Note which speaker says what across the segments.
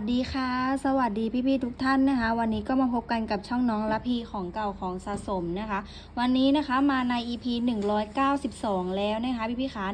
Speaker 1: สดีค่ะ สวัสดีพี่ๆทุกท่านนะคะ วันนี้ก็มาพบกันกับช่องน้องละพีของเก่าของสะสมนะคะ วันนี้นะคะมาใน EP 192 แล้วนะคะพี่ๆขา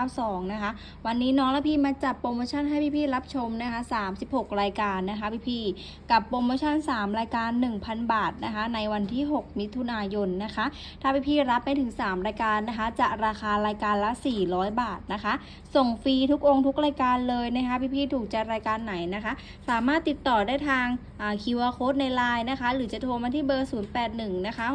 Speaker 1: 192 นะคะ วันนี้น้องละพีมาจัดโปรโมชั่นให้พี่ๆรับชมนะคะ 36 รายการนะคะพี่ๆกับโปรโมชั่น 3 รายการ 1,000 บาทนะคะ ในวันที่ 6 มิถุนายนนะคะ ถ้าพี่ๆรับไปถึง 3 รายการนะคะ จะราคารายการละ 400 บาทนะคะ ส่งฟรีทุกองค์ทุกรายการเลยนะคะ พี่ๆถูกใจรายการไหนนะคะสามารถติดต่อได้ทางคิวอาร์โค้ดในไลน์นะคะ หรือจะโทรมาที่เบอร์ 081 นะคะ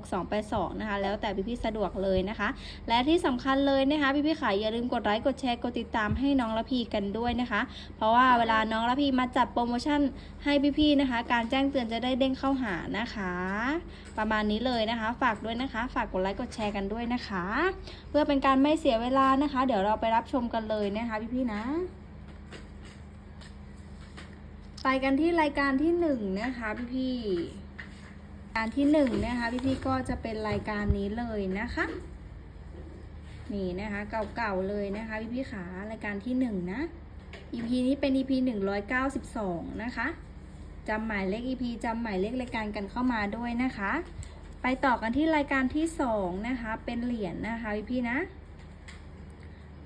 Speaker 1: 6916282 นะคะ แล้วแต่พี่ๆสะดวกเลยนะคะ และที่สำคัญเลยนะคะ พี่ๆขายอย่าลืมกดไลค์ กดแชร์ กดติดตามให้น้องละพีกันด้วยนะคะ เพราะว่าเวลาน้องละพีมาจัดโปรโมชั่นให้พี่ๆนะคะ การแจ้งเตือนจะได้เด้งเข้าหานะคะ ประมาณนี้เลยนะคะ ฝากด้วยนะคะ ฝากกดไลค์ กดแชร์กันด้วยนะคะ เพื่อเป็นการไม่เสียเวลานะคะ เดี๋ยวเราไปรับชมกันเลยนะคะพี่ๆนะ ไปกันที่รายการที่หนึ่งนะคะพี่พี่การที่หนึ่งนะคะพี่พี่ก็จะเป็นรายการนี้เลยนะคะนี่นะคะเก่าๆเลยนะคะพี่พี่ขารายการที่หนึ่งนะ EP นี้เป็น EP หนึ่งร้อยเก้าสิบสองนะคะจำหมายเลข EP จำหมายเลขรายการกันเข้ามาด้วยนะคะ ไปต่อกันที่รายการที่สองนะคะ เป็นเหรียญนะคะพี่พี่นะ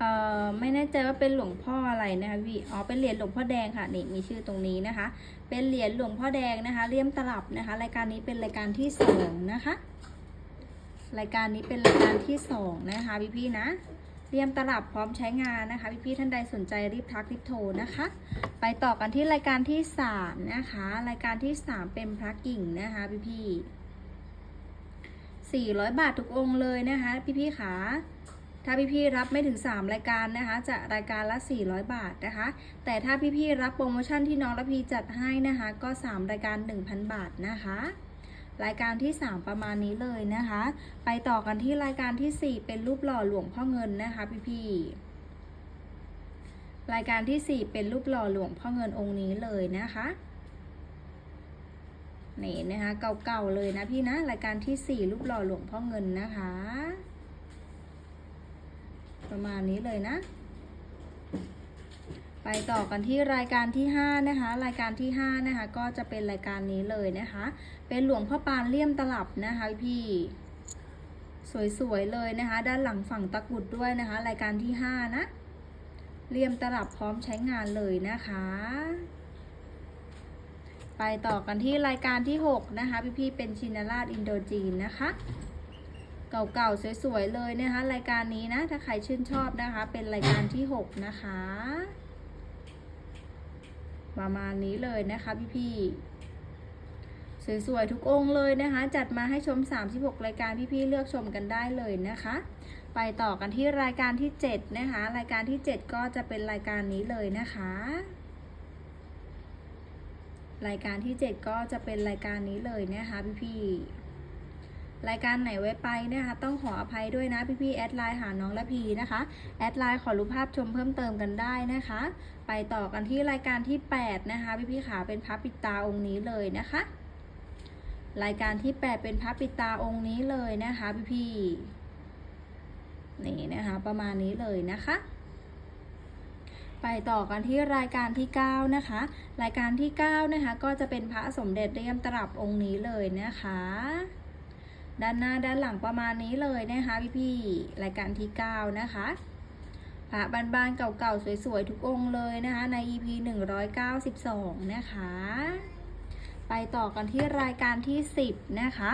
Speaker 1: อ่อไม่แน่ใจว่าเป็นหลวงพ่ออะไรนะคะพี่อ๋อเป็นเหรียญหลวงพ่อแดงค่ะนี่มีชื่อตรงนี้นะคะ เป็นเหรียญหลวงพ่อแดงนะคะเลี่ยมตลับนะคะ รายการนี้เป็นรายการที่สองนะคะ รายการนี้เป็นรายการที่สองนะคะพี่พี่ๆนะเลี่ยมตลับพร้อมใช้งานนะคะพี่พี่ๆท่านใดสนใจรีบทักรีบโทรนะคะ ไปต่อกันที่รายการที่สามนะคะ รายการที่สามเป็นพระกิ่งนะคะพี่พี่สี่ร้อยบาททุกองค์เลยนะคะ พี่พี่ๆขา ถ้าพี่ๆรับไม่ถึง 3 รายการนะคะ จะรายการละ 400 บาทนะคะ แต่ถ้าพี่ๆรับโปรโมชั่นที่น้องระพีจัดให้นะคะ ก็ 3 รายการ 1,000 บาทนะคะ รายการที่ 3 ประมาณนี้เลยนะคะ ไปต่อกันที่รายการที่ 4 เป็นรูปหล่อหลวงพ่อเงินนะคะพี่ๆรายการที่ 4 เป็นรูปหล่อหลวงพ่อเงินองค์นี้เลยนะคะนี่นะคะเก่าๆเลยนะพี่นะรายการที่ 4 รูปหล่อหลวงพ่อเงินนะคะ ประมาณนี้เลยนะ ไปต่อกันที่รายการที่ 5 นะคะ รายการที่ 5 นะคะ ก็จะเป็นรายการนี้เลยนะคะ เป็นหลวงพ่อปานเลี่ยมตลับนะคะพี่สวยๆเลยนะคะ ด้านหลังฝั่งตะกุดด้วยนะคะ รายการที่ 5 นะเลี่ยมตลับพร้อมใช้งานเลยนะคะ ไปต่อกันที่รายการที่ 6 นะคะ พี่ๆเป็นชินาราชอินโดจีนนะคะ เก่าๆสวยๆเลยนะคะ รายการนี้นะ ถ้าใครชื่นชอบนะคะ เป็นรายการที่ 6 นะคะ ประมาณนี้เลยนะคะพี่ๆสวยๆทุกองค์เลยนะคะ จัดมาให้ชม 36 รายการพี่ๆเลือกชมกันได้เลยนะคะ ไปต่อกันที่รายการที่ 7 นะคะ รายการที่ 7 ก็จะเป็นรายการนี้เลยนะคะรายการที่ 7 ก็จะเป็นรายการนี้เลยนะคะพี่ๆ รายการไหนไว้ไปนะคะต้องขออภัยด้วยนะพี่ๆแอดไลน์หาน้องละพีนะคะแอดไลน์ขอรูปภาพชมเพิ่มเติมกันได้นะคะ ไปต่อกันที่รายการที่ 8 นะคะพี่ๆขาเป็นพระปิตาองค์นี้เลยนะคะ รายการที่ 8 เป็นพระปิตาองค์นี้เลยนะคะพี่ๆนี่นะคะประมาณนี้เลยนะคะไปต่อกันที่รายการที่ 9 นะคะ รายการที่ 9 นะคะ ก็จะเป็นพระสมเด็จเลี่ยมตลับองค์นี้เลยนะคะ ด้านหน้าด้านหลังประมาณนี้เลยนะคะพี่ๆรายการที่ 9 นะคะพระบานๆเก่าๆสวยๆ ทุกองค์เลยนะคะใน EP 192 นะคะ ไปต่อกันที่รายการที่ 10 นะคะ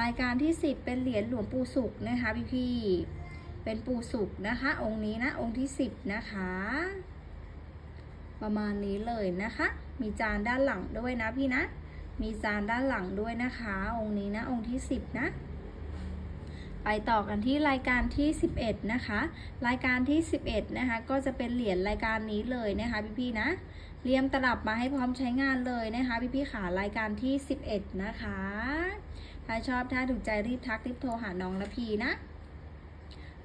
Speaker 1: รายการที่ 10 เป็นเหรียญหลวงปู่สุขนะคะพี่ๆเป็นปู่สุขนะคะ องค์นี้นะองค์ที่ 10 นะคะ ประมาณนี้เลยนะคะ มีจานด้านหลังด้วยนะพี่นะ มีจานด้านหลังด้วยนะคะ องค์นี้นะ องค์ที่ 10 นะ ไปต่อกันที่รายการที่ 11 นะคะ รายการที่ 11 นะคะ ก็จะเป็นเหรียญรายการนี้เลยนะคะพี่ๆนะ เรียมตลับมาให้พร้อมใช้งานเลยนะคะพี่ๆขารายการที่ 11 นะคะ ถ้าชอบถ้าถูกใจรีบทักรีบโทรหาน้องละพีนะ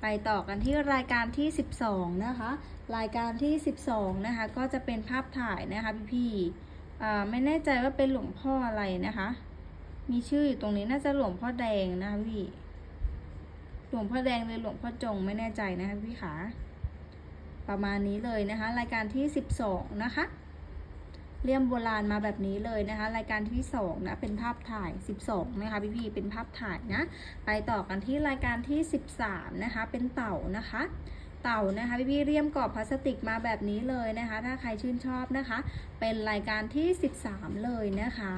Speaker 1: ไปต่อกันที่รายการที่ 12 นะคะ รายการที่ 12 นะคะ ก็จะเป็นภาพถ่ายนะคะพี่ๆ ไม่แน่ใจว่าเป็นหลวงพ่ออะไรนะคะ มีชื่ออยู่ตรงนี้น่าจะหลวงพ่อแดงนะคะพี่ หลวงพ่อแดงหรือหลวงพ่อจงไม่แน่ใจนะคะพี่ขาประมาณนี้เลยนะคะ รายการที่ 12 นะคะเลี่ยมโบราณมาแบบนี้เลยนะคะ รายการที่2นะเป็นภาพถ่าย 12 นะคะพี่พี่ๆเป็นภาพถ่ายนะ ไปต่อกันที่รายการที่ 13 นะคะ เป็นเต่านะคะ เต่านะคะพี่ๆเรียมกรอบพลาสติกมาแบบนี้เลยนะคะ ถ้าใครชื่นชอบนะคะ เป็นรายการที่ 13 เลยนะคะ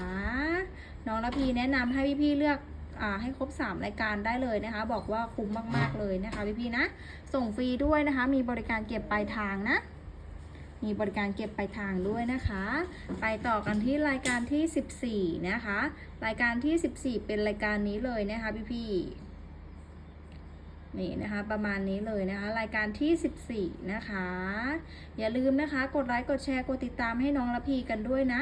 Speaker 1: น้องระพีแนะนำให้พี่ๆเลือกอาให้ครบ 3 รายการได้เลยนะคะ บอกว่าคุ้มมากๆเลยนะคะพี่ๆนะ ส่งฟรีด้วยนะคะ มีบริการเก็บปลายทางนะมีบริการเก็บปลายทางด้วยนะคะ ไปต่อกันที่รายการที่ 14 นะคะ รายการที่ 14 เป็นรายการนี้เลยนะคะพี่ๆ นี่นะคะประมาณนี้เลยนะคะ รายการที่ 14 นะคะ อย่าลืมนะคะ กดไลค์กดแชร์กดติดตามให้น้องละพีกันด้วยนะ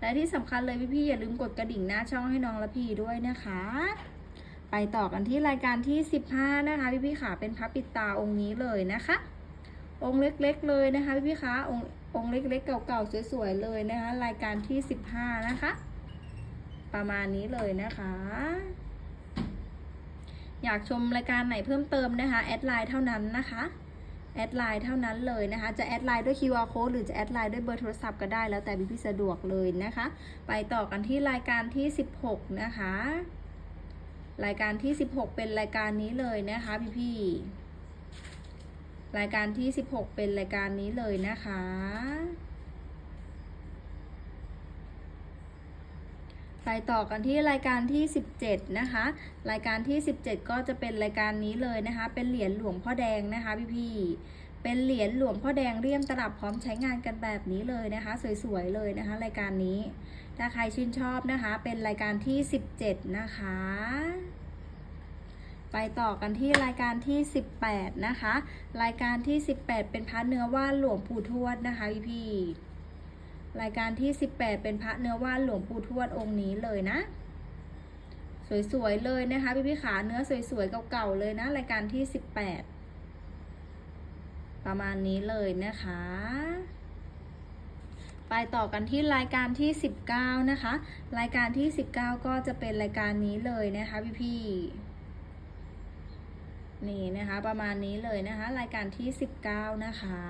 Speaker 1: และที่สำคัญเลยพี่ๆอย่าลืมกดกระดิ่งหน้าช่องให้น้องละพีด้วยนะคะ ไปต่อกันที่รายการที่ 15 นะคะ พี่ๆขาเป็นพระปิดตาองค์นี้เลยนะคะ องค์เล็กๆเลยนะคะพี่พี่ๆคะองค์องค์เล็กๆเก่าๆสวยๆเลยนะคะ รายการที่ 15 นะคะ ประมาณนี้เลยนะคะ อยากชมรายการไหนเพิ่มเติมนะคะแอดไลน์เท่านั้นนะคะแอดไลน์เท่านั้นเลยนะคะ จะแอดไลน์ด้วย QR code หรือจะแอดไลน์ด้วยเบอร์โทรศัพท์ก็ได้แล้วแต่พี่พี่ๆสะดวกเลยนะคะ ไปต่อกันที่รายการที่ 16 นะคะ รายการที่ 16 เป็นรายการนี้เลยนะคะพี่พี่ๆรายการที่ 16 เป็นรายการนี้เลยนะคะ ไปต่อกันที่รายการที่ 17 นะคะ รายการที่ 17 ก็จะเป็นรายการนี้เลยนะคะ เป็นเหรียญหลวงพ่อแดงนะคะพี่ๆเป็นเหรียญหลวงพ่อแดงเลี่ยมตลับพร้อมใช้งานกันแบบนี้เลยนะคะ สวยๆเลยนะคะ รายการนี้ ถ้าใครชื่นชอบนะคะ เป็นรายการที่ 17 นะคะ ไปต่อกันที่รายการที่ 18 นะคะ รายการที่ 18 เป็นพระเนื้อว่านหลวงปู่ทวดนะคะพี่พี่ รายการที่ 18 เป็นพระเนื้อว่านหลวงปู่ทวดองค์นี้เลยนะ สวยๆเลยนะคะพี่พี่ๆขาเนื้อสวยๆเก่าๆเลยนะ รายการที่ 18 ประมาณนี้เลยนะคะ ไปต่อกันที่รายการที่ 19 นะคะ รายการที่ 19 ก็จะเป็นรายการนี้เลยนะคะพี่พี่ๆนี่นะคะประมาณนี้เลยนะคะ รายการที่ 19 นะคะ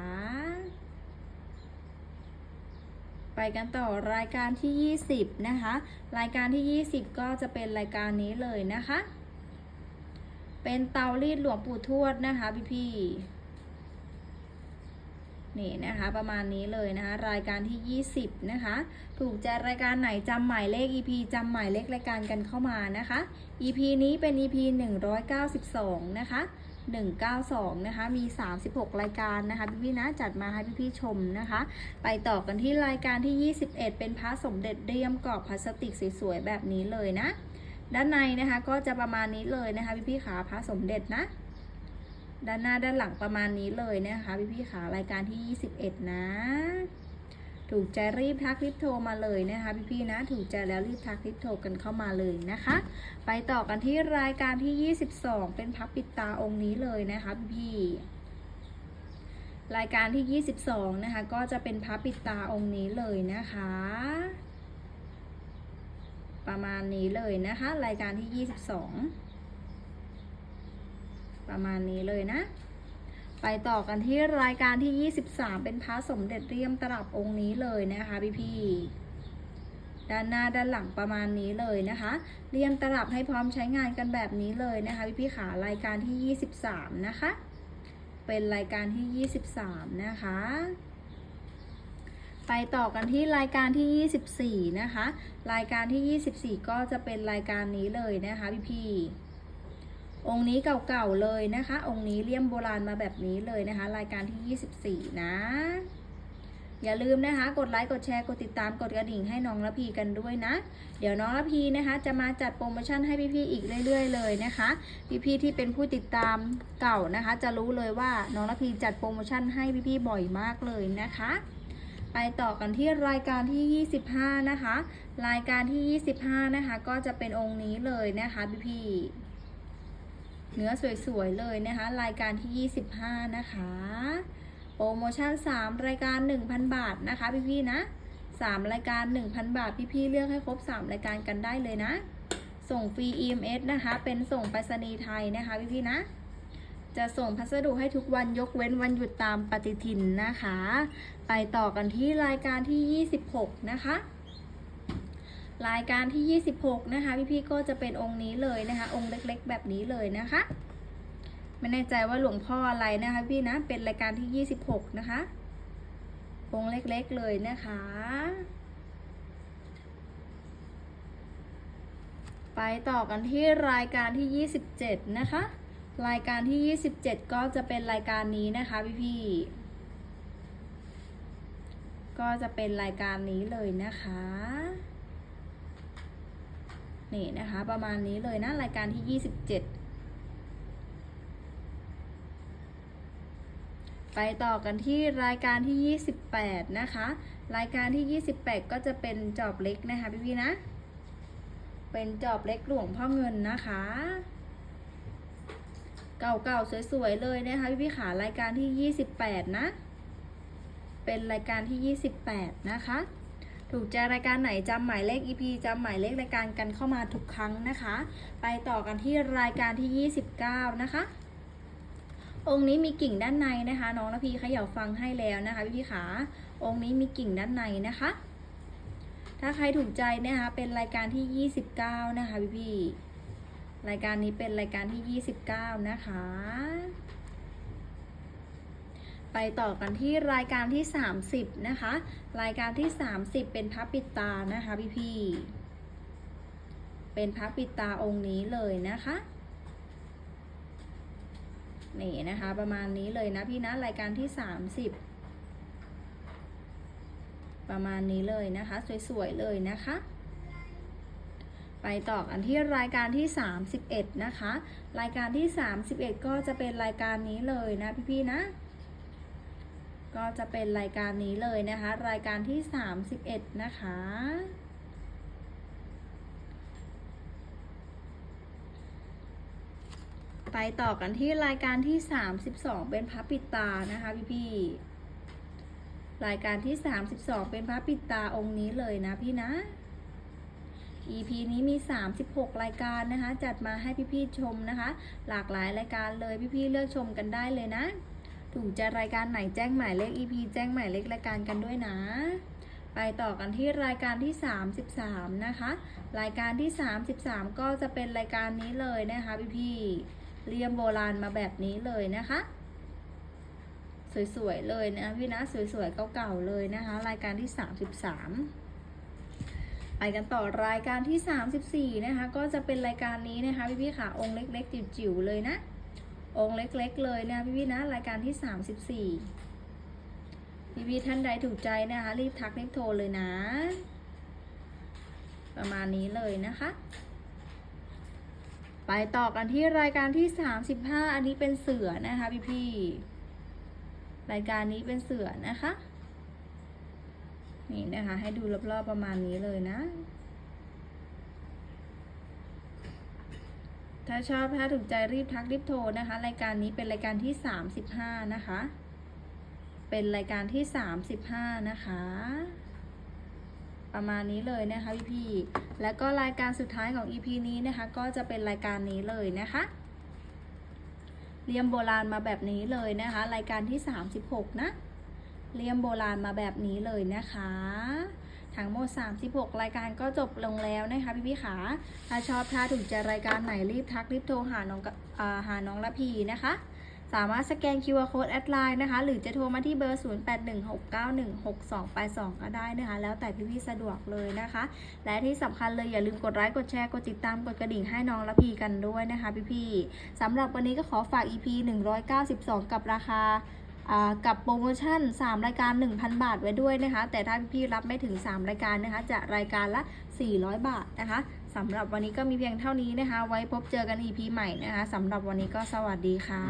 Speaker 1: ไปกันต่อรายการที่ 20 นะคะ รายการที่ 20 ก็จะเป็นรายการนี้เลยนะคะ เป็นเตารีดหลวงปู่ทวดนะคะพี่พี่นี่นะคะประมาณนี้เลยนะคะ รายการที่ 20 นะคะ ถูกใจรายการไหนจำหมายเลข EP จำหมายเลขรายการกันเข้ามานะคะ EP นี้เป็น EP 192 นะคะ 192 นะคะ มี 36 รายการนะคะ พี่ๆนะจัดมาให้พี่ๆชมนะคะ ไปต่อกันที่รายการที่ 21 เป็นพระสมเด็จเรียมกรอบพลาสติกสวยๆแบบนี้เลยนะ ด้านในนะคะก็จะประมาณนี้เลยนะคะ พี่ๆขาพระสมเด็จนะ ด้านหน้าด้านหลังประมาณนี้เลยนะคะ พี่ๆขารายการที่ 21 นะ ถูกใจรีบทักรีบโทรมาเลยนะคะพี่ๆนะ ถูกใจแล้วรีบทักรีบโทรกันเข้ามาเลยนะคะ ไปต่อกันที่รายการที่ 22 เป็นพับปิดตาองค์นี้เลยนะคะพี่รายการที่ 22 นะคะ ก็จะเป็นพับปิดตาองค์นี้เลยนะคะ ประมาณนี้เลยนะคะ รายการที่ 22 ประมาณนี้เลยนะ ไปต่อกันที่รายการที่ 23 เป็นพระสมเด็จเรียมตลับองค์นี้เลยนะคะพี่ๆด้านหน้าด้านหลังประมาณนี้เลยนะคะ เรียมตลับให้พร้อมใช้งานกันแบบนี้เลยนะคะพี่พี่ขารายการที่ 23 นะคะ เป็นรายการที่ 23 นะคะ ไปต่อกันที่รายการที่ 24 นะคะ รายการที่ 24 ก็จะเป็นรายการนี้เลยนะคะพี่พี่ องค์นี้เก่าๆเลยนะคะ องค์นี้เลี่ยมโบราณมาแบบนี้เลยนะคะ รายการที่ 24 นะ อย่าลืมนะคะ กดไลค์ กดแชร์ กดติดตาม กดกระดิ่งให้น้องระพีกันด้วยนะ เดี๋ยวน้องระพีนะคะ จะมาจัดโปรโมชั่นให้พี่ๆอีกเรื่อย ๆ เลยนะคะ พี่ๆที่เป็นผู้ติดตามเก่านะคะ จะรู้เลยว่าน้องระพีจัดโปรโมชั่นให้พี่ๆบ่อยมากเลยนะคะไปต่อกันที่รายการที่ 25 นะคะ รายการที่ 25 นะคะ ก็จะเป็นองค์นี้เลยนะคะพี่ๆ เนื้อสวยๆเลยนะคะ รายการที่ 25 นะคะ โปรโมชั่น 3 รายการ 1,000 บาทนะคะพี่ๆนะ 3 รายการ 1,000 บาท พี่ๆเลือกให้ครบ 3 รายการกันได้เลยนะ ส่งฟรี EMS นะคะ เป็นส่งไปรษณีย์ไทยนะคะพี่ๆนะจะส่งพัสดุให้ทุกวันยกเว้นวันหยุดตามปฏิทินนะคะ ไปต่อกันที่รายการที่ 26 นะคะ รายการที่ 26 นะคะ พี่ๆก็จะเป็นองค์นี้เลยนะคะ องค์เล็กๆ แบบนี้เลยนะคะ ไม่แน่ใจว่าหลวงพ่ออะไรนะคะพี่นะเป็นรายการที่ 26 นะคะ องค์เล็กๆเลยนะคะ ไปต่อกันที่รายการที่ 27 นะคะ รายการที่ 27 ก็จะเป็นรายการนี้นะคะพี่ๆก็จะเป็นรายการนี้เลยนะคะ นี่นะคะ ประมาณนี้เลยนะ รายการที่ 27 ไปต่อกันที่รายการที่ 28 นะคะ รายการที่ 28 ก็จะเป็นจอบเล็กนะคะพี่ๆนะ เป็นจอบเล็กหลวงพ่อเงินนะคะ เก่าๆสวยๆเลยนะคะพี่ๆขารายการที่ 28 นะ เป็นรายการที่ 28 นะคะ ถูกใจรายการไหนจำหมายเลข EP จำหมายเลขรายการกันเข้ามาทุกครั้งนะคะ ไปต่อกันที่รายการที่ 29 นะคะ องค์นี้มีกิ่งด้านในนะคะ น้องละพีเขย่าฟังให้แล้วนะคะพี่พี่ขา องค์นี้มีกิ่งด้านในนะคะ ถ้าใครถูกใจนะคะเป็นรายการที่ 29 นะคะพี่พี่รายการนี้เป็นรายการที่ 29 นะคะ ไปต่อกันที่รายการที่ 30 นะคะ รายการที่ 30 เป็นพระปิดตานะคะพี่พี่เป็นพระปิดตาองค์นี้เลยนะคะนี่นะคะ ประมาณนี้เลยนะพี่นะรายการที่ 30 ประมาณนี้เลยนะคะ สวยๆเลยนะคะ ไปต่อกันที่รายการที่ 31 นะคะ รายการที่ 31 ก็จะเป็นรายการนี้เลยนะพี่ๆนะ ก็จะเป็นรายการนี้เลยนะคะ รายการที่ 31 นะคะ ไปต่อกันที่รายการที่ 32 เป็นพระปิดตานะคะพี่ๆรายการที่ 32 เป็นพระปิดตาองค์นี้เลยนะพี่นะ EP นี้มี 36 รายการนะคะ จัดมาให้พี่ๆชมนะคะ หลากหลายรายการเลยพี่ๆเลือกชมกันได้เลยนะ ถูกจะรายการไหนแจ้งหมายเลข EP แจ้งหมายเลขรายการกันด้วยนะ ไปต่อกันที่รายการที่ 33 นะคะ รายการที่ 33 ก็จะเป็นรายการนี้เลยนะคะพี่ๆเรียมโบราณมาแบบนี้เลยนะคะสวยๆ เลยนะพี่นะสวยๆ เก่าๆ เลยนะคะ รายการที่ 33 ไปกันต่อรายการที่ 34 นะคะ ก็จะเป็นรายการนี้นะคะพี่ๆค่ะองค์เล็กๆจิ๋วๆ เลยนะ องค์เล็กๆเลยนะพี่ๆนะรายการที่ 34 พี่ๆท่านใดถูกใจนะคะ รีบทักรีบโทรเลยนะ ประมาณนี้เลยนะคะ ไปต่อกันที่รายการที่ 35 อันนี้เป็นเสือนะคะพี่พี่รายการนี้เป็นเสือนะคะ นี่นะคะ ให้ดูรอบๆประมาณนี้เลยนะ ถ้าชอบถ้าถูกใจรีบทักรีบโทรนะคะ รายการนี้เป็นรายการที่ 35 นะคะ เป็นรายการที่ 35 นะคะ ประมาณนี้เลยนะคะพี่พี่ๆแล้วก็รายการสุดท้ายของ EP นี้นะคะ ก็จะเป็นรายการนี้เลยนะคะเรียมโบราณมาแบบนี้เลยนะคะ รายการที่ 36 นะเรียมโบราณมาแบบนี้เลยนะคะ ทั้งหมด 36 รายการก็จบลงแล้วนะคะพี่พี่ๆขา ถ้าชอบถ้าถูกใจรายการไหนรีบทักรีบโทรหาน้องหาน้องละพีนะคะสามารถสแกน QR Code แอดไลน์นะคะ หรือจะโทรมาที่เบอร์ 0816916282 ก็ได้นะคะ แล้วแต่พี่ๆสะดวกเลยนะคะ และที่สำคัญเลยอย่าลืมกดไลค์ กดแชร์ กดติดตาม กดกระดิ่งให้น้องละพีกันด้วยนะคะพี่ๆสำหรับวันนี้ก็ขอฝาก EP 192 กับราคา กับโปรโมชั่น 3 รายการ 1,000 บาทไว้ด้วยนะคะ แต่ถ้าพี่รับไม่ถึง 3 รายการนะคะ จะรายการละ 400 บาทนะคะสำหรับวันนี้ก็มีเพียงเท่านี้นะคะ ไว้พบเจอกัน EP ใหม่นะคะสำหรับวันนี้ก็สวัสดีค่ะ